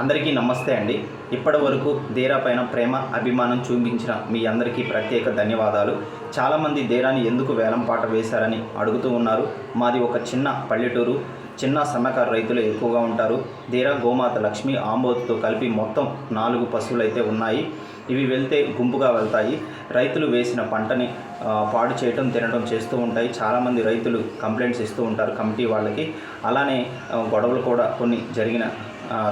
అందరికీ నమస్తే అండి. ఇప్పటి వరకు దేరా పైన ప్రేమ అభిమానం చూపించిన మీ అందరికీ ప్రత్యేక ధన్యవాదాలు. చాలామంది దేరాని ఎందుకు వేలం పాట వేశారని అడుగుతూ ఉన్నారు. మాది ఒక చిన్న పల్లెటూరు. చిన్న సన్నకారు రైతులు ఎక్కువగా ఉంటారు. దేరా గోమాత లక్ష్మి ఆంబోతుతో కలిపి మొత్తం నాలుగు పశువులు అయితే ఉన్నాయి. ఇవి వెళ్తే గుంపుగా వెళ్తాయి. రైతులు వేసిన పంటని పాడు చేయటం తినడం చేస్తూ ఉంటాయి. చాలామంది రైతులు కంప్లైంట్స్ ఇస్తూ ఉంటారు కమిటీ వాళ్ళకి. అలానే గొడవలు కూడా కొన్ని జరిగిన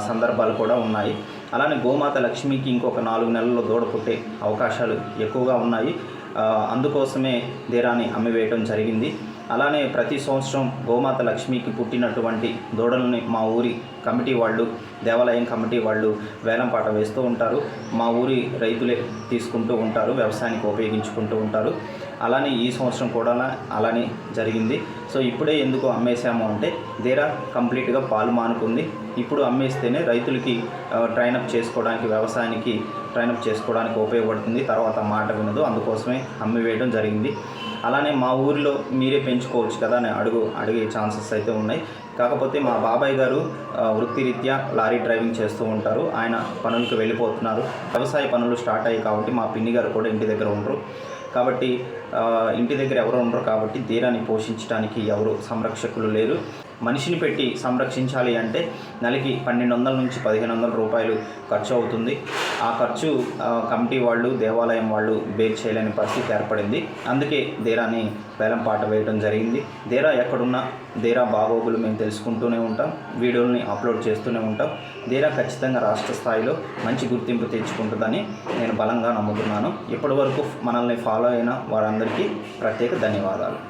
సందర్భాలు కూడా ఉన్నాయి. అలానే గోమాత లక్ష్మికి ఇంకొక నాలుగు నెలల్లో దూడ పుట్టే అవకాశాలు ఎక్కువగా ఉన్నాయి. అందుకోసమే దేరాన్ని అమ్మివేయడం జరిగింది. అలానే ప్రతి సంవత్సరం గోమాత లక్ష్మికి పుట్టినటువంటి దూడల్ని మా ఊరి కమిటీ వాళ్ళు దేవాలయం కమిటీ వాళ్ళు వేలంపాట వేస్తూ ఉంటారు. మా ఊరి రైతులే తీసుకుంటూ ఉంటారు వ్యవసాయానికి ఉపయోగించుకుంటూ ఉంటారు. అలానే ఈ సంవత్సరం కూడా అలానే జరిగింది. సో ఇప్పుడే ఎందుకు అమ్మేశాము అంటే దేరా కంప్లీట్గా పాలు మానుకుంది. ఇప్పుడు అమ్మేస్తేనే రైతులకి ట్రైనప్ చేసుకోవడానికి వ్యవసాయానికి ట్రైనప్ చేసుకోవడానికి ఉపయోగపడుతుంది. తర్వాత మాట వినదు. అందుకోసమే అమ్మివేయడం జరిగింది. అలానే మా ఊరిలో మీరే పెంచుకోవచ్చు కదా అని అడుగు అడిగే ఛాన్సెస్ అయితే ఉన్నాయి. కాకపోతే మా బాబాయ్ గారు వృత్తిరీత్యా లారీ డ్రైవింగ్ చేస్తూ ఉంటారు. ఆయన పనులకు వెళ్ళిపోతున్నారు. వ్యవసాయ పనులు స్టార్ట్ అయ్యాయి కాబట్టి మా పిన్ని గారు కూడా ఇంటి దగ్గర ఉండరు. కాబట్టి ఇంటి దగ్గర ఎవరు ఉండరు కాబట్టి తీరాన్ని పోషించడానికి ఎవరు సంరక్షకులు లేరు. మనిషిని పెట్టి సంరక్షించాలి అంటే నెలకి పన్నెండు వందల నుంచి పదిహేను వందల రూపాయలు ఖర్చు అవుతుంది. ఆ ఖర్చు కమిటీ వాళ్ళు దేవాలయం వాళ్ళు బేర్ చేయలేని పరిస్థితి ఏర్పడింది. అందుకే దేరాని వేలం పాట వేయడం జరిగింది. దేరా ఎక్కడున్నా దేరా బాగోగులు మేము తెలుసుకుంటూనే ఉంటాం. వీడియోల్ని అప్లోడ్ చేస్తూనే ఉంటాం. దేరా ఖచ్చితంగా రాష్ట్ర స్థాయిలో మంచి గుర్తింపు తెచ్చుకుంటుందని నేను బలంగా నమ్ముతున్నాను. ఇప్పటి వరకు మనల్ని ఫాలో అయిన వారందరికీ ప్రత్యేక ధన్యవాదాలు.